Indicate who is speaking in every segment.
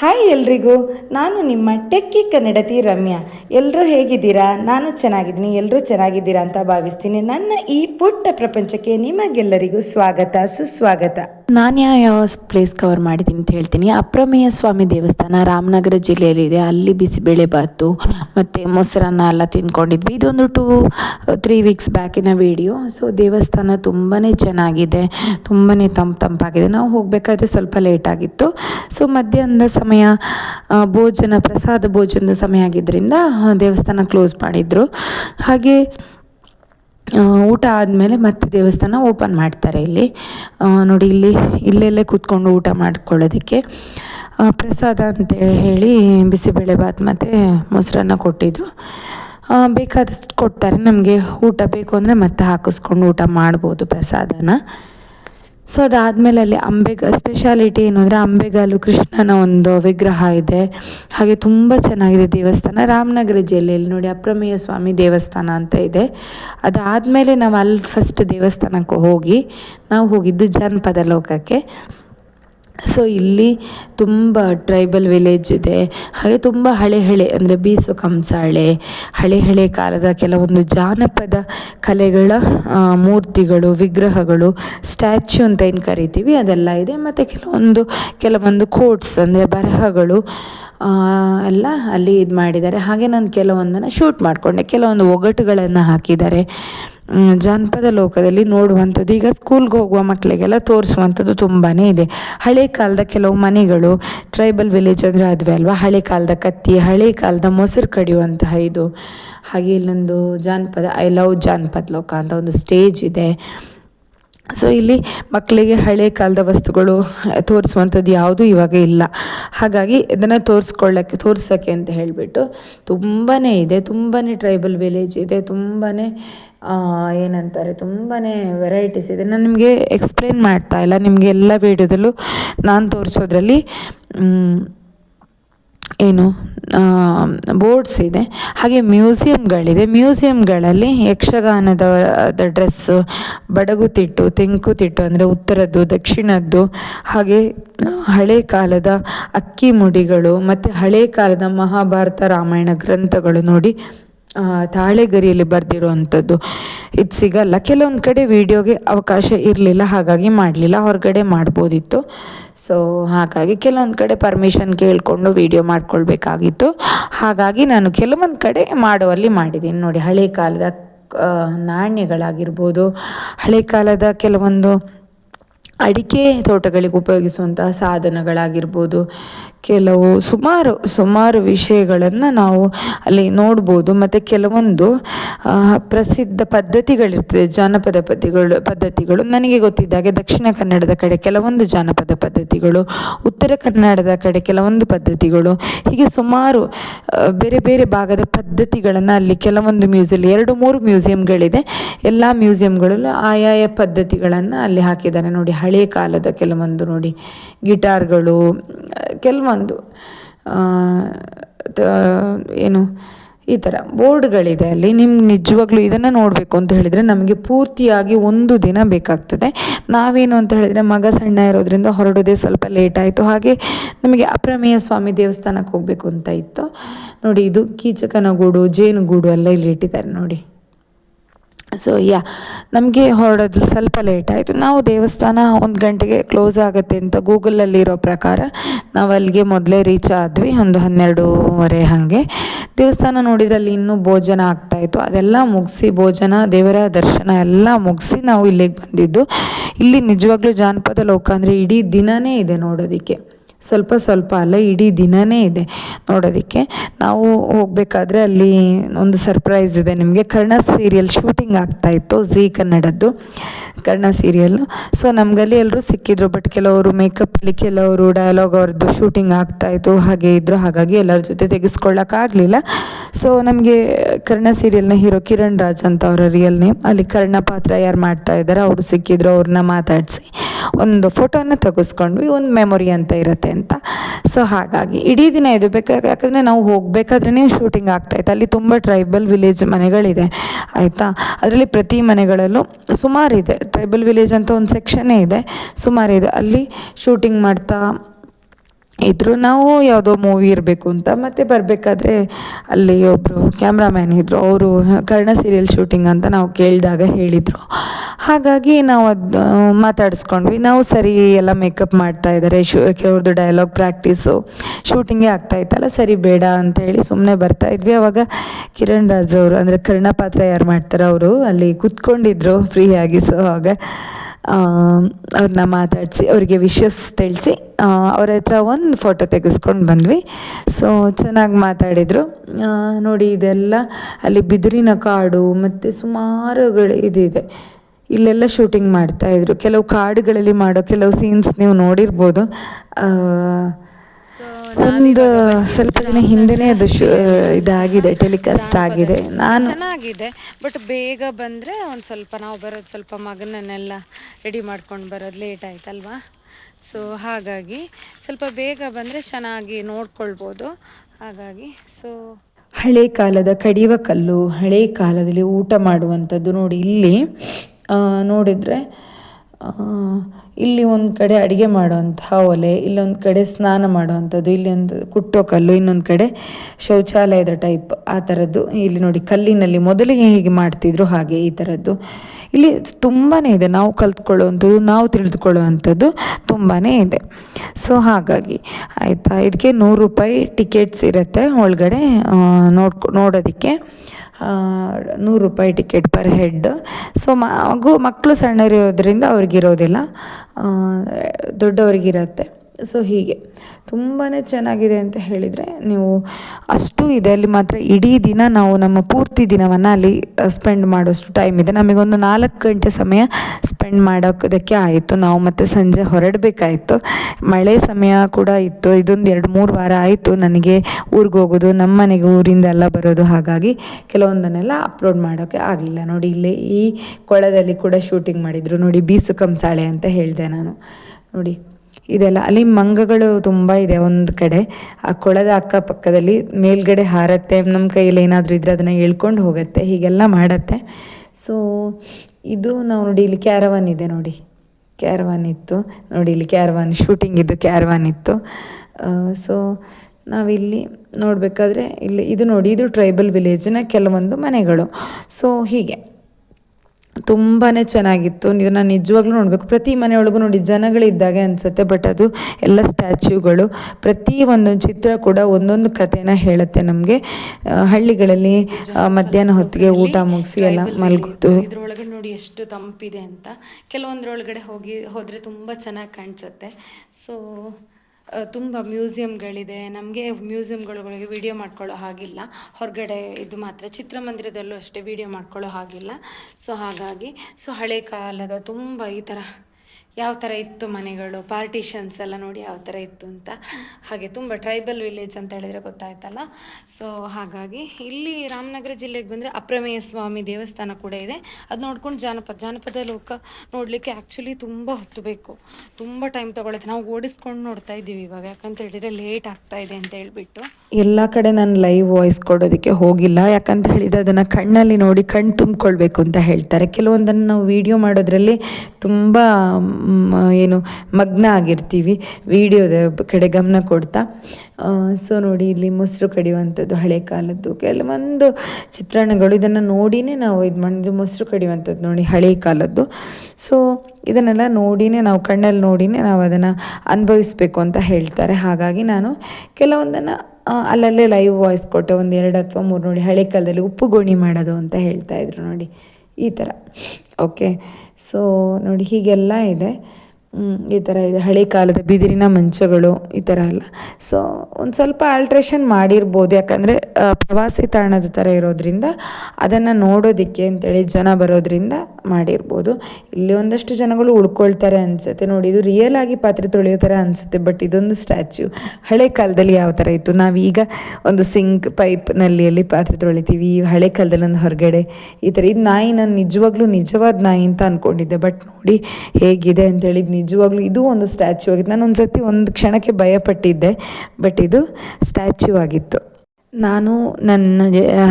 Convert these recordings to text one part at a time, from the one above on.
Speaker 1: Hi ಎಲ್ರಿಗೂ, ನಾನು ನಿಮ್ಮ ಟೆಕ್ಕಿ ಕನ್ನಡತಿ ರಮ್ಯಾ. ಎಲ್ಲರೂ ಹೇಗಿದ್ದೀರಾ? ನಾನು ಚೆನ್ನಾಗಿದ್ದೀನಿ ಎಲ್ಲರೂ ಚೆನ್ನಾಗಿದ್ದೀರಾ ಅಂತ ಭಾವಿಸ್ತೀನಿ. ನನ್ನ ಈ ಪುಟ್ಟ ಪ್ರಪಂಚಕ್ಕೆ ನಿಮಗೆಲ್ಲರಿಗೂ ಸ್ವಾಗತ, ಸುಸ್ವಾಗತ.
Speaker 2: ನಾನು ಯಾವ ಯಾವ ಪ್ಲೇಸ್ ಕವರ್ ಮಾಡಿದ್ದೀನಿ ಅಂತ ಹೇಳ್ತೀನಿ. ಅಪ್ರಮೇಯ ಸ್ವಾಮಿ ದೇವಸ್ಥಾನ ರಾಮನಗರ ಜಿಲ್ಲೆಯಲ್ಲಿದೆ ಅಲ್ಲಿ ಬಿಸಿಬೇಳೆ ಬಾತು, ಮತ್ತು ಮೊಸರನ್ನ ಎಲ್ಲ ತಿನ್ಕೊಂಡಿದ್ವಿ ಇದೊಂದು ಟೂ ತ್ರೀ ವೀಕ್ಸ್ ಬ್ಯಾಕಿನ ವಿಡಿಯೋ ಸೊ ದೇವಸ್ಥಾನ ತುಂಬಾ ಚೆನ್ನಾಗಿದೆ. ತುಂಬಾ ತಂಪು ತಂಪಾಗಿದೆ. ನಾವು ಹೋಗಬೇಕಾದ್ರೆ ಸ್ವಲ್ಪ ಲೇಟ್ ಆಗಿತ್ತು. ಸೊ ಮಧ್ಯಾಹ್ನದ ಸಮಯ ಭೋಜನ, ಪ್ರಸಾದ ಭೋಜನದ ಸಮಯ ಆಗಿದ್ದರಿಂದ ದೇವಸ್ಥಾನ ಕ್ಲೋಸ್ ಮಾಡಿದರು. ಹಾಗೆ ಊಟ ಆದಮೇಲೆ ಮತ್ತೆ ದೇವಸ್ಥಾನ ಓಪನ್ ಮಾಡ್ತಾರೆ ಇಲ್ಲಿ. ನೋಡಿ ಇಲ್ಲಿ, ಇಲ್ಲೆಲ್ಲೇ ಕೂತ್ಕೊಂಡು ಊಟ ಮಾಡ್ಕೊಳ್ಳೋದಕ್ಕೆ. ಪ್ರಸಾದ ಅಂತ ಹೇಳಿ ಬಿಸಿಬೇಳೆ ಭಾತ್ ಮತ್ತು ಮೊಸರನ್ನ ಕೊಟ್ಟಿದ್ರು. ಬೇಕಾದಷ್ಟು ಕೊಡ್ತಾರೆ. ನಮಗೆ ಊಟ ಬೇಕು ಅಂದರೆ ಮತ್ತೆ ಹಾಕಿಸ್ಕೊಂಡು ಊಟ ಮಾಡ್ಬೋದು ಪ್ರಸಾದನ. ಸೊ ಅದಾದಮೇಲೆ ಅಲ್ಲಿ ಅಂಬೆಗ ಸ್ಪೆಷಾಲಿಟಿ ಏನು ಅಂದರೆ ಅಂಬೆಗಾಲು ಕೃಷ್ಣನ ಒಂದು ವಿಗ್ರಹ ಇದೆ. ಹಾಗೆ ತುಂಬ ಚೆನ್ನಾಗಿದೆ ದೇವಸ್ಥಾನ. ರಾಮನಗರ ಜಿಲ್ಲೆಯಲ್ಲಿ ನೋಡಿ ಅಪ್ರಮೇಯ ಸ್ವಾಮಿ ದೇವಸ್ಥಾನ ಅಂತ ಇದೆ. ಅದಾದಮೇಲೆ ನಾವು ಅಲ್ಲಿ ಫಸ್ಟ್ ದೇವಸ್ಥಾನಕ್ಕೆ ಹೋಗಿ, ನಾವು ಹೋಗಿದ್ದು ಜಾನಪದ ಲೋಕಕ್ಕೆ. ಸೊ ಇಲ್ಲಿ ತುಂಬ ಟ್ರೈಬಲ್ ವಿಲೇಜ್ ಇದೆ. ಹಾಗೆ ತುಂಬ ಹಳೆ ಹಳೆ ಅಂದರೆ ಬೀಸು ಕಂಸಾಳೆ ಹಳೆ ಹಳೆ ಕಾಲದ ಕೆಲವೊಂದು ಜಾನಪದ ಕಲೆಗಳ ಮೂರ್ತಿಗಳು, ವಿಗ್ರಹಗಳು ಸ್ಟ್ಯಾಚ್ಯೂ ಅಂತ ಏನು ಕರಿತೀವಿ, ಅದೆಲ್ಲ ಇದೆ. ಮತ್ತು ಕೆಲವೊಂದು ಕೆಲವೊಂದು ಕೋಟ್ಸ್ ಅಂದರೆ ಬರಹಗಳು ಎಲ್ಲ ಅಲ್ಲಿ ಇದು ಮಾಡಿದ್ದಾರೆ. ಹಾಗೆ ನಾನು ಕೆಲವೊಂದನ್ನು ಶೂಟ್ ಮಾಡಿಕೊಂಡೆ. ಕೆಲವೊಂದು ಒಗಟುಗಳನ್ನು ಹಾಕಿದ್ದಾರೆ. ಜಾನಪದ ಲೋಕದಲ್ಲಿ ನೋಡುವಂಥದ್ದು. ಈಗ ಸ್ಕೂಲ್ಗೆ ಹೋಗುವ ಮಕ್ಕಳಿಗೆಲ್ಲ ತೋರಿಸುವಂಥದ್ದು ತುಂಬಾ ಇದೆ. ಹಳೆ ಕಾಲದ ಕೆಲವು ಮನೆಗಳು ಟ್ರೈಬಲ್ ವಿಲೇಜ್ ಅಂದರೆ ಅದುವೇ ಅಲ್ವಾ? ಹಳೆ ಕಾಲದ ಕತ್ತಿ, ಹಳೆ ಕಾಲದ ಮೊಸರು ಕಡಿಯುವಂತಹ ಇದು. ಹಾಗೆ ಇಲ್ಲೊಂದು ಜಾನಪದ, ಐ ಲವ್ ಜಾನಪದ ಲೋಕ ಅಂತ ಒಂದು ಸ್ಟೇಜ್ ಇದೆ. ಸೊ ಇಲ್ಲಿ ಮಕ್ಕಳಿಗೆ ಹಳೆ ಕಾಲದ ವಸ್ತುಗಳು ತೋರಿಸುವಂಥದ್ದು ಯಾವುದೂ ಇವಾಗ ಇಲ್ಲ. ಹಾಗಾಗಿ ಇದನ್ನು ತೋರಿಸ್ಕೊಳ್ಳೋಕ್ಕೆ, ತೋರ್ಸೋಕ್ಕೆ ಅಂತ ಹೇಳಿಬಿಟ್ಟು ತುಂಬಾ ಇದೆ. ತುಂಬಾ ಟ್ರೈಬಲ್ ವಿಲೇಜ್ ಇದೆ. ತುಂಬಾ ಏನಂತಾರೆ ತುಂಬಾ ವೆರೈಟೀಸ್ ಇದೆ. ನಾನು ನಿಮಗೆ ಎಕ್ಸ್ಪ್ಲೇನ್ ಮಾಡ್ತಾ ಇಲ್ಲ, ನಿಮಗೆ ಎಲ್ಲ ವೀಡಿಯೋದಲ್ಲೂ ನಾನು ತೋರಿಸೋದ್ರಲ್ಲಿ ಏನು ಬೋರ್ಡ್ಸ್ ಇದೆ. ಹಾಗೆ ಮ್ಯೂಸಿಯಮ್ಗಳಿದೆ ಮ್ಯೂಸಿಯಮ್ಗಳಲ್ಲಿ ಯಕ್ಷಗಾನದ ಡ್ರೆಸ್ಸು ಬಡಗುತಿಟ್ಟು ತೆಂಕುತಿಟ್ಟು ಅಂದರೆ ಉತ್ತರದ್ದು, ದಕ್ಷಿಣದ್ದು, ಹಾಗೆ ಹಳೆ ಕಾಲದ ಅಕ್ಕಿ ಮುಡಿಗಳು, ಮತ್ತು ಹಳೆ ಕಾಲದ ಮಹಾಭಾರತ ರಾಮಾಯಣ ಗ್ರಂಥಗಳು ನೋಡಿ ತಾಳೆಗರಿಯಲ್ಲಿ ಬರೆದಿರುವಂಥದ್ದು. ಇದು ಸಿಗಲ್ಲ. ಕೆಲವೊಂದು ಕಡೆ ವೀಡಿಯೋಗೆ ಅವಕಾಶ ಇರಲಿಲ್ಲ, ಹಾಗಾಗಿ ಮಾಡಲಿಲ್ಲ. ಹೊರಗಡೆ ಮಾಡ್ಬೋದಿತ್ತು. ಸೊ ಹಾಗಾಗಿ ಕೆಲವೊಂದು ಕಡೆ ಪರ್ಮಿಷನ್ ಕೇಳಿಕೊಂಡು ವೀಡಿಯೋ ಮಾಡ್ಕೊಳ್ಬೇಕಾಗಿತ್ತು. ಹಾಗಾಗಿ ನಾನು ಕೆಲವೊಂದು ಕಡೆ ಮಾಡುವಲ್ಲಿ ಮಾಡಿದ್ದೀನಿ ನೋಡಿ, ಹಳೆ ಕಾಲದ ನಾಣ್ಯಗಳಾಗಿರ್ಬೋದು, ಹಳೆ ಕಾಲದ ಕೆಲವೊಂದು ಅಡಿಕೆ ತೋಟಗಳಿಗೆ ಉಪಯೋಗಿಸುವಂತಹ ಸಾಧನಗಳಾಗಿರ್ಬೋದು, ಕೆಲವು ಸುಮಾರು ಸುಮಾರು ವಿಷಯಗಳನ್ನು ನಾವು ಅಲ್ಲಿ ನೋಡ್ಬೋದು. ಮತ್ತು ಕೆಲವೊಂದು ಪ್ರಸಿದ್ಧ ಪದ್ಧತಿಗಳಿರ್ತದೆ. ಜಾನಪದ ಪದ್ಧತಿಗಳು ಪದ್ಧತಿಗಳು. ನನಗೆ ಗೊತ್ತಿದ್ದಾಗೆ ದಕ್ಷಿಣ ಕನ್ನಡದ ಕಡೆ ಕೆಲವೊಂದು ಜಾನಪದ ಪದ್ಧತಿಗಳು, ಉತ್ತರ ಕನ್ನಡದ ಕಡೆ ಕೆಲವೊಂದು ಪದ್ಧತಿಗಳು, ಹೀಗೆ ಸುಮಾರು ಬೇರೆ ಬೇರೆ ಭಾಗದ ಪದ್ಧತಿಗಳನ್ನು ಅಲ್ಲಿ ಕೆಲವೊಂದು ಮ್ಯೂಸಿಯಲ್ ಎರಡು ಮೂರು ಮ್ಯೂಸಿಯಂಗಳಿದೆ. ಎಲ್ಲ ಮ್ಯೂಸಿಯಂಗಳಲ್ಲೂ ಆಯಾಯ ಪದ್ಧತಿಗಳನ್ನು ಅಲ್ಲಿ ಹಾಕಿದ್ದಾರೆ. ನೋಡಿ ಹಳೆ ಕಾಲದ ಕೆಲವೊಂದು ನೋಡಿ, ಗಿಟಾರ್ಗಳು, ಕೆಲವೊಂದು ಏನು, ಈ ಥರ ಬೋರ್ಡ್ಗಳಿದೆ ಅಲ್ಲಿ. ನಿಮ್ಗೆ ನಿಜವಾಗ್ಲೂ ಇದನ್ನು ನೋಡಬೇಕು ಅಂತ ಹೇಳಿದರೆ ನಮಗೆ ಪೂರ್ತಿಯಾಗಿ ಒಂದು ದಿನ ಬೇಕಾಗ್ತದೆ. ನಾವೇನು ಅಂತ ಹೇಳಿದರೆ ಮಗ ಸಣ್ಣ ಇರೋದ್ರಿಂದ ಹೊರಡೋದೇ ಸ್ವಲ್ಪ ಲೇಟ್ ಆಯಿತು. ಹಾಗೆ ನಮಗೆ ಅಪ್ರಮೇಯ ಸ್ವಾಮಿ ದೇವಸ್ಥಾನಕ್ಕೆ ಹೋಗಬೇಕು ಅಂತ ಇತ್ತು. ನೋಡಿ ಇದು ಕೀಚಕನಗೂಡು, ಜೇನುಗೂಡು ಎಲ್ಲ ಇಲ್ಲಿ ಇಟ್ಟಿದ್ದಾರೆ ನೋಡಿ. ಸೊ ಯಾ ನಮಗೆ ಹೊರಡೋದು ಸ್ವಲ್ಪ ಲೇಟ್ ಆಯಿತು. ನಾವು ದೇವಸ್ಥಾನ ಒಂದು ಗಂಟೆಗೆ ಕ್ಲೋಸ್ ಆಗುತ್ತೆ ಅಂತ ಗೂಗಲಲ್ಲಿರೋ ಪ್ರಕಾರ ನಾವು ಅಲ್ಲಿಗೆ ಮೊದಲೇ ರೀಚ್ ಆದ್ವಿ, ಒಂದು ಹನ್ನೆರಡೂವರೆ ಹಾಗೆ. ದೇವಸ್ಥಾನ ನೋಡಿದ್ರೆ ಅಲ್ಲಿ ಇನ್ನೂ ಭೋಜನ ಆಗ್ತಾಯಿತ್ತು ಅದೆಲ್ಲ ಮುಗಿಸಿ ಭೋಜನ, ದೇವರ ದರ್ಶನ ಎಲ್ಲ ಮುಗಿಸಿ ನಾವು ಇಲ್ಲಿಗೆ ಬಂದಿದ್ದು. ಇಲ್ಲಿ ನಿಜವಾಗ್ಲೂ ಜಾನಪದ ಲೋಕ ಅಂದರೆ ಇಡೀ ದಿನವೇ ಇದೆ ನೋಡೋದಕ್ಕೆ. ಸ್ವಲ್ಪ ಸ್ವಲ್ಪ ಅಲ್ಲ, ಇಡೀ ದಿನವೇ ಇದೆ ನೋಡೋದಕ್ಕೆ. ನಾವು ಹೋಗಬೇಕಾದ್ರೆ ಅಲ್ಲಿ ಒಂದು ಸರ್ಪ್ರೈಸ್ ಇದೆ ನಿಮಗೆ. ಕರ್ಣ ಸೀರಿಯಲ್ ಶೂಟಿಂಗ್ ಆಗ್ತಾಯಿತ್ತು ಝೀ ಕನ್ನಡದ್ದು ಕರ್ಣ ಸೀರಿಯಲ್ಲು ಸೊ ನಮಗಲ್ಲಿ ಎಲ್ಲರೂ ಸಿಕ್ಕಿದ್ರು ಬಟ್ ಕೆಲವರು ಮೇಕಪ್ಪಲ್ಲಿ ಕೆಲವರು ಡಯಲಾಗ್ ಅವ್ರದ್ದು ಶೂಟಿಂಗ್ ಆಗ್ತಾಯಿತ್ತು ಹಾಗೆ ಇದ್ದರು ಹಾಗಾಗಿ ಎಲ್ಲರ ಜೊತೆ ತೆಗೆಸ್ಕೊಳ್ಳೋಕ್ಕಾಗಲಿಲ್ಲ ಸೊ ನಮಗೆ ಕರ್ಣ ಸೀರಿಯಲ್ನ ಹೀರೋ ಕಿರಣ್ ರಾಜ್ ಅಂತ ಅವರ ರಿಯಲ್ ನೇಮ್ ಅಲ್ಲಿ ಕರ್ಣ ಪಾತ್ರ ಯಾರು ಮಾಡ್ತಾ ಇದ್ದಾರೆ ಅವರು ಸಿಕ್ಕಿದ್ರು ಅವ್ರನ್ನ ಮಾತಾಡಿಸಿ. ಒಂದು ಫೋಟೋನ ತೆಗೆಸ್ಕೊಂಡ್ವಿ, ಒಂದು ಮೆಮೊರಿ ಅಂತ ಇರುತ್ತೆ ಅಂತ. ಸೊ ಹಾಗಾಗಿ ಇಡೀ ದಿನ ಇದು ಬೇಕಾದ್ರೆ ಯಾಕಂದರೆ ನಾವು ಹೋಗಬೇಕಾದ್ರೇ ಶೂಟಿಂಗ್ ಆಗ್ತಾಯಿತ್ತು ಅಲ್ಲಿ ತುಂಬ ಟ್ರೈಬಲ್ ವಿಲೇಜ್ ಮನೆಗಳಿದೆ, ಆಯಿತಾ? ಅದರಲ್ಲಿ ಪ್ರತಿ ಮನೆಗಳಲ್ಲೂ ಸುಮಾರಿದೆ. ಟ್ರೈಬಲ್ ವಿಲೇಜ್ ಅಂತ ಒಂದು ಸೆಕ್ಷನ್ನೇ ಇದೆ, ಸುಮಾರಿದೆ. ಅಲ್ಲಿ ಶೂಟಿಂಗ್ ಮಾಡ್ತಾ ಇದ್ರು ನಾವು ಯಾವುದೋ ಮೂವಿ ಇರಬೇಕು ಅಂತ. ಮತ್ತೆ ಬರಬೇಕಾದ್ರೆ ಅಲ್ಲಿ ಒಬ್ಬರು ಕ್ಯಾಮ್ರಾಮ್ಯಾನ್ ಇದ್ದರು ಅವರು ಕರ್ಣ ಸೀರಿಯಲ್ ಶೂಟಿಂಗ್ ಅಂತ ನಾವು ಕೇಳಿದಾಗ ಹೇಳಿದರು. ಹಾಗಾಗಿ ನಾವು ಅದು ಮಾತಾಡಿಸ್ಕೊಂಡ್ವಿ. ನಾವು ಸರಿ ಎಲ್ಲ ಮೇಕಪ್ ಮಾಡ್ತಾ ಇದ್ದಾರೆ ಶೂ ಕೆಲವ್ರದ್ದು ಡೈಲಾಗ್ ಪ್ರಾಕ್ಟೀಸು ಶೂಟಿಂಗೇ ಆಗ್ತಾ ಇತ್ತಲ್ಲ, ಸರಿ ಬೇಡ ಅಂತ ಹೇಳಿ ಸುಮ್ಮನೆ ಬರ್ತಾ ಇದ್ವಿ. ಅವಾಗ ಕಿರಣ್ ರಾಜ್ ಅವರು, ಅಂದರೆ ಕರ್ಣ ಪಾತ್ರ ಯಾರು ಮಾಡ್ತಾರೆ ಅವರು ಅಲ್ಲಿ ಕೂತ್ಕೊಂಡಿದ್ರು ಫ್ರೀಯಾಗಿ ಸೊ ಆಗ ಅವ್ರನ್ನ ಮಾತಾಡಿಸಿ, ಅವರಿಗೆ ವಿಷಸ್ ತಿಳಿಸಿ ಅವ್ರ ಹತ್ರ ಒಂದು ಫೋಟೋ ತೆಗೆಸ್ಕೊಂಡು ಬಂದ್ವಿ. ಸೊ ಚೆನ್ನಾಗಿ ಮಾತಾಡಿದರು. ನೋಡಿ ಇದೆಲ್ಲ ಅಲ್ಲಿ ಬಿದಿರಿನ ಕಾಡು, ಮತ್ತು ಸುಮಾರುಗಳು ಇದಿದೆ. ಇಲ್ಲೆಲ್ಲ ಶೂಟಿಂಗ್ ಮಾಡ್ತಾಯಿದ್ರು ಕೆಲವು ಕಾಡುಗಳಲ್ಲಿ ಮಾಡೋ ಕೆಲವು ಸೀನ್ಸ್ ನೀವು ನೋಡಿರ್ಬೋದು. ಒಂದು ಸ್ವಲ್ಪ ದಿನ ಹಿಂದೆನೇ ಅದು ಇದಾಗಿದೆ ಟೆಲಿಕಾಸ್ಟ್ ಆಗಿದೆ. ನಾನು
Speaker 1: ಚೆನ್ನಾಗಿದೆ ಬಟ್ ಬೇಗ ಬಂದರೆ ಒಂದು ಸ್ವಲ್ಪ ನಾವು ಬರೋದು ಸ್ವಲ್ಪ ಮಗನನ್ನೆಲ್ಲ ರೆಡಿ ಮಾಡ್ಕೊಂಡು ಬರೋದು ಲೇಟ್ ಆಯ್ತಲ್ವಾ? ಸೊ ಹಾಗಾಗಿ ಸ್ವಲ್ಪ ಬೇಗ ಬಂದರೆ ಚೆನ್ನಾಗಿ ನೋಡ್ಕೊಳ್ಬೋದು. ಹಾಗಾಗಿ ಸೊ
Speaker 2: ಹಳೆ ಕಾಲದ ಕಡಿವ ಕಲ್ಲು ಹಳೆ ಕಾಲದಲ್ಲಿ ಊಟ ಮಾಡುವಂಥದ್ದು ನೋಡಿ ಇಲ್ಲಿ ನೋಡಿದರೆ ಇಲ್ಲಿ ಒಂದು ಕಡೆ ಅಡುಗೆ ಮಾಡುವಂಥ ಒಲೆ ಇಲ್ಲೊಂದು ಕಡೆ ಸ್ನಾನ ಮಾಡುವಂಥದ್ದು, ಇಲ್ಲಿ ಒಂದು ಕುಟ್ಟೋ ಕಲ್ಲು, ಇನ್ನೊಂದು ಕಡೆ ಶೌಚಾಲಯದ ಟೈಪ್ ಆ ಥರದ್ದು ಇಲ್ಲಿ ನೋಡಿ ಕಲ್ಲಿನಲ್ಲಿ ಮೊದಲಿಗೆ ಹೇಗೆ ಮಾಡ್ತಿದ್ರು ಹಾಗೆ ಈ ಥರದ್ದು ಇಲ್ಲಿ ತುಂಬಾ ಇದೆ, ನಾವು ಕಲ್ತ್ಕೊಳ್ಳುವಂಥದ್ದು, ನಾವು ತಿಳಿದುಕೊಳ್ಳುವಂಥದ್ದು ತುಂಬಾ ಇದೆ. ಸೊ ಹಾಗಾಗಿ ಆಯಿತಾ, ಇದಕ್ಕೆ ನೂರು ರೂಪಾಯಿ ಟಿಕೆಟ್ಸ್ ಇರುತ್ತೆ, ಒಳಗಡೆ ನೋಡ್ಕೊ, ನೋಡೋದಕ್ಕೆ. ನೂರು ರೂಪಾಯಿ ಟಿಕೆಟ್ ಪರ್ ಹೆಡ್ ಸೊ ಮಗು ಮಕ್ಕಳು ಸಣ್ಣರಿರೋದ್ರಿಂದ ಅವ್ರಿಗಿರೋದಿಲ್ಲ. ದೊಡ್ಡವ್ರಿಗಿರತ್ತೆ. ಸೊ ಹೀಗೆ. ತುಂಬಾ ಚೆನ್ನಾಗಿದೆ ಅಂತ ಹೇಳಿದರೆ ನೀವು ಅಷ್ಟು ಇದೆ ಅಲ್ಲಿ ಮಾತ್ರ ಇಡೀ ದಿನ ನಾವು ನಮ್ಮ ಪೂರ್ತಿ ದಿನವನ್ನು ಅಲ್ಲಿ ಸ್ಪೆಂಡ್ ಮಾಡೋಷ್ಟು ಟೈಮ್ ಇದೆ. ನಮಗೊಂದು ನಾಲ್ಕು ಗಂಟೆ ಸಮಯ ಸ್ಪೆಂಡ್ ಮಾಡೋದಕ್ಕೆ ಆಯಿತು. ನಾವು ಮತ್ತೆ ಸಂಜೆ ಹೊರಡಬೇಕಾಯಿತು. ಮಳೆ ಸಮಯ ಕೂಡ ಇತ್ತು. ಇದೊಂದು ಎರಡು, ಮೂರು ವಾರ ಆಯಿತು ನನಗೆ ಊರಿಗೆ ಹೋಗೋದು, ನಮ್ಮ ಮನೆಗೆ ಊರಿಂದ ಎಲ್ಲ ಬರೋದು. ಹಾಗಾಗಿ ಕೆಲವೊಂದನ್ನೆಲ್ಲ ಅಪ್ಲೋಡ್ ಮಾಡೋಕ್ಕೆ ಆಗಲಿಲ್ಲ. ನೋಡಿ, ಇಲ್ಲಿ ಈ ಕೊಳದಲ್ಲಿ ಕೂಡ ಶೂಟಿಂಗ್ ಮಾಡಿದರು. ನೋಡಿ ಬೀಸು ಕಂಸಾಳೆ ಅಂತ ಹೇಳಿದೆ ನಾನು. ನೋಡಿ. ಇದೆಲ್ಲ, ಅಲ್ಲಿ ಮಂಗಗಳು ತುಂಬ ಇದೆ ಒಂದು ಕಡೆ. ಆ ಕೊಳದ ಅಕ್ಕಪಕ್ಕದಲ್ಲಿ ಮೇಲ್ಗಡೆ ಹಾರತ್ತೆ ನಮ್ಮ ಕೈಯಲ್ಲಿ ಏನಾದರೂ ಇದ್ರೆ ಅದನ್ನು ಎಳ್ಕೊಂಡು ಹೋಗುತ್ತೆ, ಹೀಗೆಲ್ಲ ಮಾಡತ್ತೆ. ಸೊ ಇದು ನಾವು ನೋಡಿ, ಇಲ್ಲಿ ಕ್ಯಾರವಾನ್ ಇದೆ ನೋಡಿ. ಕ್ಯಾರವಾನ್ ಇತ್ತು. ನೋಡಿ, ಇಲ್ಲಿ ಕ್ಯಾರವಾನ್ ಶೂಟಿಂಗ್ ಇದ್ದು ಕ್ಯಾರವಾನ್ ಇತ್ತು. ಸೊ ನಾವಿಲ್ಲಿ ನೋಡಬೇಕಾದ್ರೆ, ಇಲ್ಲಿ ಇದು ನೋಡಿ, ಇದು ಟ್ರೈಬಲ್ ವಿಲೇಜಿನ ಕೆಲವೊಂದು ಮನೆಗಳು. ಸೊ ಹೀಗೆ. ತುಂಬಾ ಚೆನ್ನಾಗಿತ್ತು. ಇದನ್ನು ನಿಜವಾಗ್ಲೂ ನೋಡಬೇಕು. ಪ್ರತಿ ಮನೆಯೊಳಗೂ ನೋಡಿ ಜನಗಳಿದ್ದಾಗೆ ಅನಿಸುತ್ತೆ ಬಟ್ ಅದು ಎಲ್ಲ ಸ್ಟ್ಯಾಚ್ಯೂಗಳು. ಪ್ರತಿ ಒಂದೊಂದು ಚಿತ್ರ ಕೂಡ ಒಂದೊಂದು ಕಥೆನ ಹೇಳುತ್ತೆ ನಮಗೆ. ಹಳ್ಳಿಗಳಲ್ಲಿ ಮಧ್ಯಾಹ್ನ ಹೊತ್ತಿಗೆ ಊಟ ಮುಗಿಸಿ ಎಲ್ಲ ಮಲಗೋದು.
Speaker 1: ಇದ್ರೊಳಗಡೆ ನೋಡಿ ಎಷ್ಟು ತಂಪಿದೆ ಅಂತ. ಕೆಲವೊಂದ್ರೊಳಗಡೆ ಹೋಗಿ ಹೋದರೆ ತುಂಬ ಚೆನ್ನಾಗಿ ಕಾಣಿಸುತ್ತೆ. ಸೊ ತುಂಬ ಮ್ಯೂಸಿಯಮ್ಗಳಿದೆ ನಮಗೆ ಮ್ಯೂಸಿಯಮ್ಗಳೊಳಗೆ ವಿಡಿಯೋ ಮಾಡ್ಕೊಳ್ಳೋ ಹಾಗಿಲ್ಲ. ಹೊರಗಡೆ ಇದು ಮಾತ್ರ ಚಿತ್ರಮಂದಿರದಲ್ಲೂ ಅಷ್ಟೇ ವಿಡಿಯೋ ಮಾಡ್ಕೊಳ್ಳೋ ಹಾಗಿಲ್ಲ. ಸೊ ಹಾಗಾಗಿ, ಸೊ ಹಳೆ ಕಾಲದ ತುಂಬ ಈ ಥರ ಯಾವ ಥರ ಇತ್ತು ಮನೆಗಳು ಪಾರ್ಟಿಷನ್ಸ್ ಎಲ್ಲ ನೋಡಿ ಯಾವ ಥರ ಇತ್ತು ಅಂತ. ಹಾಗೆ ತುಂಬ ಟ್ರೈಬಲ್ ವಿಲೇಜ್ ಅಂತ ಹೇಳಿದರೆ ಗೊತ್ತಾಯ್ತಲ್ಲ. ಸೊ ಹಾಗಾಗಿ ಇಲ್ಲಿ ರಾಮನಗರ ಜಿಲ್ಲೆಗೆ ಬಂದರೆ ಅಪ್ರಮೇಯ ಸ್ವಾಮಿ ದೇವಸ್ಥಾನ ಕೂಡ ಇದೆ. ಅದು ನೋಡ್ಕೊಂಡು ಜಾನಪದ ಜಾನಪದ ಲೋಕ ನೋಡಲಿಕ್ಕೆ ಆ್ಯಕ್ಚುಲಿ ತುಂಬ ಹೊತ್ತು ಬೇಕು. ತುಂಬ ಟೈಮ್ ತೊಗೊಳುತ್ತೆ. ನಾವು ಓಡಿಸ್ಕೊಂಡು ನೋಡ್ತಾ ಇದ್ದೀವಿ ಇವಾಗ. ಯಾಕಂತ ಹೇಳಿದರೆ ಲೇಟ್ ಆಗ್ತಾ ಇದೆ ಅಂತ ಹೇಳ್ಬಿಟ್ಟು.
Speaker 2: ಎಲ್ಲ ಕಡೆ ನಾನು ಲೈವ್ ವಾಯ್ಸ್ ಕೊಡೋದಕ್ಕೆ ಹೋಗಿಲ್ಲ. ಯಾಕಂತ ಹೇಳಿದರೆ ಅದನ್ನು ಕಣ್ಣಲ್ಲಿ ನೋಡಿ ಕಣ್ಣು ತುಂಬಿಕೊಳ್ಬೇಕು ಅಂತ ಹೇಳ್ತಾರೆ. ಕೆಲವೊಂದನ್ನು ನಾವು ವಿಡಿಯೋ ಮಾಡೋದ್ರಲ್ಲಿ ತುಂಬ ಏನು, ಮಗ್ನ ಆಗಿರ್ತೀವಿ. ವಿಡಿಯೋದ ಕಡೆ ಗಮನ ಕೊಡ್ತಾ. ಸೊ ನೋಡಿ, ಇಲ್ಲಿ ಮೊಸರು ಕಡಿಯುವಂಥದ್ದು, ಹಳೆ ಕಾಲದ್ದು, ಕೆಲವೊಂದು ಚಿತ್ರಣಗಳು ಇದನ್ನು ನೋಡಿನೇ ನಾವು ಇದು ಮಾಡಿದ್ದು ಮೊಸರು ಕಡಿಯುವಂಥದ್ದು ನೋಡಿ, ಹಳೆ ಕಾಲದ್ದು. ಸೊ ಇದನ್ನೆಲ್ಲ ನೋಡಿನೇ ನಾವು, ಕಣ್ಣಲ್ಲಿ ನೋಡಿನೇ ನಾವು ಅದನ್ನು ಅನುಭವಿಸ್ಬೇಕು ಅಂತ ಹೇಳ್ತಾರೆ. ಹಾಗಾಗಿ ನಾನು ಕೆಲವೊಂದನ್ನು ಅಲ್ಲಲ್ಲೇ ಲೈವ್ ವಾಯ್ಸ್ ಕೊಟ್ಟೆ ಒಂದು ಎರಡು ಅಥವಾ ಮೂರು ನೋಡಿ, ಹಳೆ ಕಾಲದಲ್ಲಿ ಉಪ್ಪು ಗೋಣಿ ಮಾಡೋದು ಅಂತ ಹೇಳ್ತಾ ಇದ್ರು ನೋಡಿ. ಈ ಥರ. ಓಕೆ ಸೊ ನೋಡಿ ಹೀಗೆಲ್ಲ ಇದೆ. ಈ ಥರ ಇದೆ. ಹಳೆ ಕಾಲದ ಬಿದಿರಿನ ಮಂಚಗಳು, ಈ ಥರ ಎಲ್ಲ. ಸೊ ಒಂದು ಸ್ವಲ್ಪ ಆಲ್ಟ್ರೇಷನ್ ಮಾಡಿರ್ಬೋದು. ಯಾಕಂದರೆ ಪ್ರವಾಸಿ ತಾಣದ ಥರ ಇರೋದ್ರಿಂದ ಅದನ್ನು ನೋಡೋದಕ್ಕೆ ಅಂತೇಳಿ ಜನ ಬರೋದ್ರಿಂದ ಮಾಡಿರ್ಬೋದು. ಇಲ್ಲಿ ಒಂದಷ್ಟು ಜನಗಳು ಉಳ್ಕೊಳ್ತಾರೆ ಅನಿಸುತ್ತೆ. ನೋಡಿ, ಇದು ರಿಯಲ್ ಆಗಿ ಪಾತ್ರೆ ತೊಳೆಯೋ ಥರ ಅನಿಸುತ್ತೆ ಬಟ್ ಇದೊಂದು ಸ್ಟ್ಯಾಚ್ಯೂ ಹಳೆ ಕಾಲದಲ್ಲಿ ಯಾವ ಥರ ಇತ್ತು? ನಾವೀಗ ಒಂದು ಸಿಂಕ್ ಪೈಪ್ ನಲ್ಲಿಯಲ್ಲಿ ಪಾತ್ರೆ ತೊಳಿತೀವಿ. ಹಳೆ ಕಾಲದಲ್ಲಿ ಒಂದು ಹೊರಗಡೆ. ಈ ಥರ ಇದು ನಾಯಿ, ನಾನು ನಿಜವಾಗ್ಲೂ ನಿಜವಾದ ನಾಯಿ ಅಂತ ಅಂದ್ಕೊಂಡಿದ್ದೆ ಬಟ್ ನೋಡಿ, ಹೇಗಿದೆ ಅಂತೇಳಿ ಇದು ನಿಜವಾಗ್ಲೂ ಇದು ಒಂದು ಸ್ಟ್ಯಾಚ್ಯೂ ಆಗಿತ್ತು. ನಾನು ಒಂದು ಸರ್ತಿ ಒಂದು ಕ್ಷಣಕ್ಕೆ ಭಯಪಟ್ಟಿದ್ದೆ ಬಟ್ ಇದು ಸ್ಟ್ಯಾಚ್ಯೂ ಆಗಿತ್ತು. ನಾನು ನನ್ನ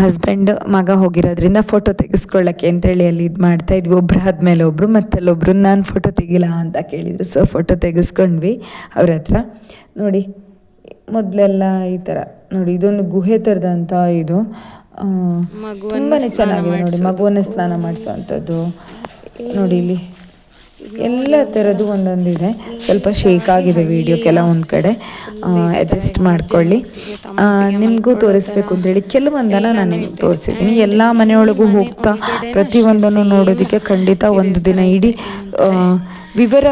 Speaker 2: ಹಸ್ಬೆಂಡ್ ಮಗ ಹೋಗಿರೋದ್ರಿಂದ ಫೋಟೋ ತೆಗೆಸ್ಕೊಳ್ಳೋಕ್ಕೆ ಅಂತೇಳಿ ಅಲ್ಲಿ ಇದು ಮಾಡ್ತಾ ಇದ್ವಿ. ಒಬ್ರು ಆದಮೇಲೆ ಒಬ್ಬರು ಮತ್ತಲ್ಲೊಬ್ರು ನಾನು ಫೋಟೋ ತೆಗಿಲ್ಲ ಅಂತ ಕೇಳಿದರು. ಸೊ ಫೋಟೋ ತೆಗೆಸ್ಕೊಂಡ್ವಿ ಅವ್ರ ಹತ್ರ. ನೋಡಿ ಮೊದಲೆಲ್ಲ ಈ ಥರ ನೋಡಿ ಇದೊಂದು ಗುಹೆ ಥರದಂಥ ಇದು. ತುಂಬಾ ಚೆನ್ನಾಗಿದೆ ನೋಡಿ ಮಗುವನ್ನೇ ಸ್ನಾನ ಮಾಡಿಸುವಂಥದ್ದು ನೋಡಿ ಇಲ್ಲಿ. ಎಲ್ಲ ಥರದ್ದು ಒಂದೊಂದಿದೆ. ಸ್ವಲ್ಪ ಶೇಕ್ ಆಗಿದೆ ವಿಡಿಯೋ ಕೆಲವೊಂದು ಕಡೆ. ಅಡ್ಜಸ್ಟ್ ಮಾಡ್ಕೊಳ್ಳಿ. ನಿಮಗೂ ತೋರಿಸ್ಬೇಕು ಅಂತೇಳಿ ಕೆಲವೊಂದನ್ನು ನಾನು ನಿಮ್ಗೆ ತೋರಿಸಿದ್ದೀನಿ. ಎಲ್ಲ ಮನೆಯೊಳಗೂ ಹೋಗ್ತಾ ಪ್ರತಿಯೊಂದನ್ನು ನೋಡೋದಕ್ಕೆ ಖಂಡಿತ ಒಂದು ದಿನ ಇಡೀ. ವಿವರ,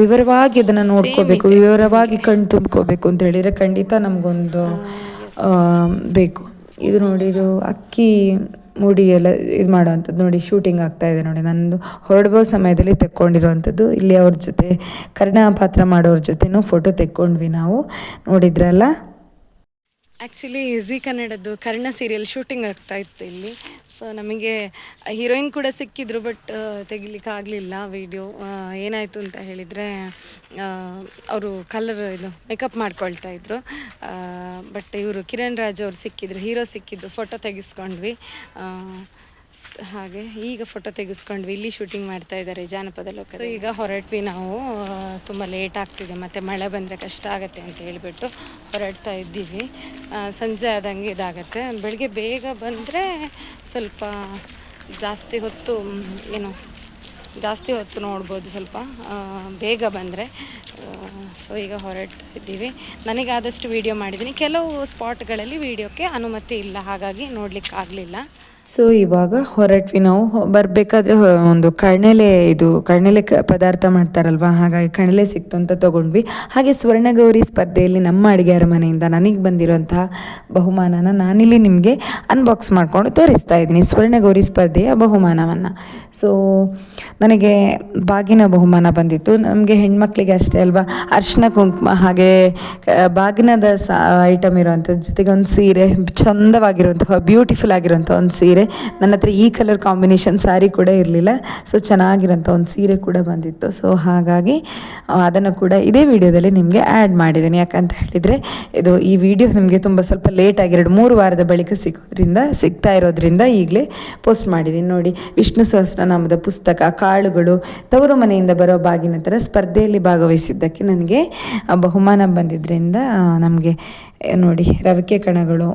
Speaker 2: ವಿವರವಾಗಿ ಅದನ್ನು ನೋಡ್ಕೋಬೇಕು, ವಿವರವಾಗಿ ಕಣ್ ತುಂಬ್ಕೋಬೇಕು ಅಂತ ಹೇಳಿದರೆ ಖಂಡಿತ ನಮಗೊಂದು ಬೇಕು. ಇದು ನೋಡಿ ಇದು ಅಕ್ಕಿ ಮುಡಿ ಎಲ್ಲ ಇದು ಮಾಡುವಂಥದ್ದು ನೋಡಿ ಶೂಟಿಂಗ್ ಆಗ್ತಾ ಇದೆ ನೋಡಿ. ನಂದು ಹೊರಡುವ ಸಮಯದಲ್ಲಿ ತೆಕ್ಕೊಂಡಿರುವಂಥದ್ದು. ಇಲ್ಲಿ ಅವ್ರ ಜೊತೆ ಕರ್ಣ ಪಾತ್ರ ಮಾಡೋರ ಜೊತೆನೂ ಫೋಟೋ ತೆಕ್ಕೊಂಡ್ವಿ ನಾವು. ನೋಡಿದ್ರಲ್ಲ?
Speaker 1: ಆ್ಯಕ್ಚುಲಿ ಜಿ ಕನ್ನಡದ್ದು ಕರ್ಣ ಸೀರಿಯಲ್ ಶೂಟಿಂಗ್ ಆಗ್ತಾ ಇತ್ತು ಇಲ್ಲಿ. ಸೊ ನಮಗೆ ಹೀರೋಯಿನ್ ಕೂಡ ಸಿಕ್ಕಿದ್ರು ಬಟ್ ತೆಗಿಲಿಕ್ಕೆ ಆಗಲಿಲ್ಲ ವಿಡಿಯೋ ಏನಾಯಿತು ಅಂತ ಹೇಳಿದರೆ ಅವರು ಕಲರ್ ಇದು ಮೇಕಪ್ ಮಾಡ್ಕೊಳ್ತಾ ಇದ್ರು. ಬಟ್ ಇವರು ಕಿರಣ್ ರಾಜ್ ಅವ್ರು ಸಿಕ್ಕಿದ್ರು ಹೀರೋ ಸಿಕ್ಕಿದ್ರು ಫೋಟೋ ತೆಗೆಸ್ಕೊಂಡ್ವಿ. ಹಾಗೆ ಈಗ ಫೋಟೋ ತೆಗೆಸ್ಕೊಂಡ್ವಿ. ಇಲ್ಲಿ ಶೂಟಿಂಗ್ ಮಾಡ್ತಾ ಇದ್ದಾರೆ ಜಾನಪದ ಲೋಕ ಸೊ ಈಗ ಹೊರಟ್ವಿ ನಾವು. ತುಂಬ ಲೇಟ್ ಆಗ್ತಿದೆ. ಮತ್ತು ಮಳೆ ಬಂದರೆ ಕಷ್ಟ ಆಗುತ್ತೆ ಅಂತ ಹೇಳಿಬಿಟ್ಟು ಹೊರಡ್ತಾ ಇದ್ದೀವಿ. ಸಂಜೆ ಆದಂಗೆ ಇದಾಗತ್ತೆ. ಬೆಳಗ್ಗೆ ಬೇಗ ಬಂದರೆ ಸ್ವಲ್ಪ ಜಾಸ್ತಿ ಹೊತ್ತು ಏನು, ಜಾಸ್ತಿ ಹೊತ್ತು ನೋಡ್ಬೋದು ಸ್ವಲ್ಪ. ಬೇಗ ಬಂದರೆ ಸೊ ಈಗ ಹೊರಡ್ತಾ ಇದ್ದೀವಿ. ನನಗೆ ಆದಷ್ಟು ವೀಡಿಯೋ ಮಾಡಿದ್ದೀನಿ. ಕೆಲವು ಸ್ಪಾಟ್ಗಳಲ್ಲಿ ವೀಡಿಯೋಕ್ಕೆ ಅನುಮತಿ ಇಲ್ಲ. ಹಾಗಾಗಿ ನೋಡಲಿಕ್ಕೆ ಆಗಲಿಲ್ಲ
Speaker 2: ಸೊ ಇವಾಗ ಹೊರಟ್ವಿ ನಾವು. ಬರಬೇಕಾದ್ರೆ ಒಂದು ಕಣ್ಣೆಲೆ ಇದು ಕಣ್ಣೆಲೆ ಪದಾರ್ಥ ಮಾಡ್ತಾರಲ್ವ? ಹಾಗಾಗಿ ಕಣ್ಣೆಲೆ ಸಿಕ್ತು ಅಂತ ತಗೊಂಡ್ವಿ. ಹಾಗೆ ಸ್ವರ್ಣಗೌರಿ ಸ್ಪರ್ಧೆಯಲ್ಲಿ ನಮ್ಮ ಅಡುಗೆಯರ ಅರಮನೆಯಿಂದ ನನಗೆ ಬಂದಿರುವಂತಹ ಬಹುಮಾನನ ನಾನಿಲ್ಲಿ ನಿಮಗೆ ಅನ್ಬಾಕ್ಸ್ ಮಾಡಿಕೊಂಡು ತೋರಿಸ್ತಾ ಇದ್ದೀನಿ. ಸ್ವರ್ಣಗೌರಿ ಸ್ಪರ್ಧೆಯ ಬಹುಮಾನವನ್ನು. ಸೊ ನನಗೆ ಬಾಗಿನ ಬಹುಮಾನ ಬಂದಿತ್ತು. ನಮಗೆ ಹೆಣ್ಮಕ್ಳಿಗೆ ಅಷ್ಟೇ ಅಲ್ವಾ? ಅರ್ಶಿನ ಕುಂಕುಮ ಹಾಗೆ ಬಾಗಿನದ ಸ ಐಟಮ್ ಇರುವಂಥದ್ದು ಜೊತೆಗೆ ಒಂದು ಸೀರೆ, ಚಂದವಾಗಿರುವಂತಹ ಬ್ಯೂಟಿಫುಲ್ ಆಗಿರುವಂಥ ಒಂದು ಸೀರೆ. ನನ್ನ ಹತ್ರ ಈ ಕಲರ್ ಕಾಂಬಿನೇಷನ್ ಸ್ಯಾರಿ ಕೂಡ ಇರಲಿಲ್ಲ. ಸೊ ಚೆನ್ನಾಗಿರೋಂಥ ಒಂದು ಸೀರೆ ಕೂಡ ಬಂದಿತ್ತು. ಸೊ ಹಾಗಾಗಿ ಅದನ್ನು ಕೂಡ ಇದೇ ವಿಡಿಯೋದಲ್ಲಿ ನಿಮಗೆ ಆ್ಯಡ್ ಮಾಡಿದ್ದೀನಿ. ಯಾಕಂತ ಹೇಳಿದರೆ, ಇದು ಈ ವಿಡಿಯೋ ನಿಮಗೆ ತುಂಬ ಸ್ವಲ್ಪ ಲೇಟ್ ಆಗಿ ಎರಡು, ಮೂರು ವಾರದ ಬಳಿಕ ಸಿಗೋದ್ರಿಂದ, ಸಿಗ್ತಾ ಇರೋದ್ರಿಂದ ಈಗಲೇ ಪೋಸ್ಟ್ ಮಾಡಿದ್ದೀನಿ. ನೋಡಿ, ವಿಷ್ಣು ಸಹಸ್ರನಾಮದ ಪುಸ್ತಕ, ಕಾಳುಗಳು, ತವರು ಮನೆಯಿಂದ ಬರೋ ಬಾಗಿನ ಥರ ಸ್ಪರ್ಧೆಯಲ್ಲಿ ಭಾಗವಹಿಸಿದ್ದಕ್ಕೆ ನನಗೆ ಬಹುಮಾನ ಬಂದಿದ್ದರಿಂದ ನಮಗೆ ನೋಡಿ, ರವಿಕೆ ಕಣಗಳು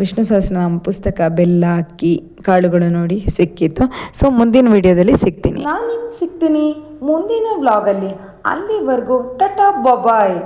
Speaker 2: ವಿಷ್ಣು ಸಹಸ್ರನಾಮ ಪುಸ್ತಕ, ಬೆಲ್ಲ ಅಕ್ಕಿ, ಕಾಳುಗಳು ನೋಡಿ ಸಿಕ್ಕಿತ್ತು. ಸೊ ಮುಂದಿನ ವಿಡಿಯೋದಲ್ಲಿ ಸಿಗ್ತೀನಿ. ನಾನು ನಿಮ್ಗೆ ಸಿಗ್ತೀನಿ ಮುಂದಿನ ವ್ಲಾಗಲ್ಲಿ ಅಲ್ಲಿವರೆಗೂ ಟಟಾ ಬಾಯ್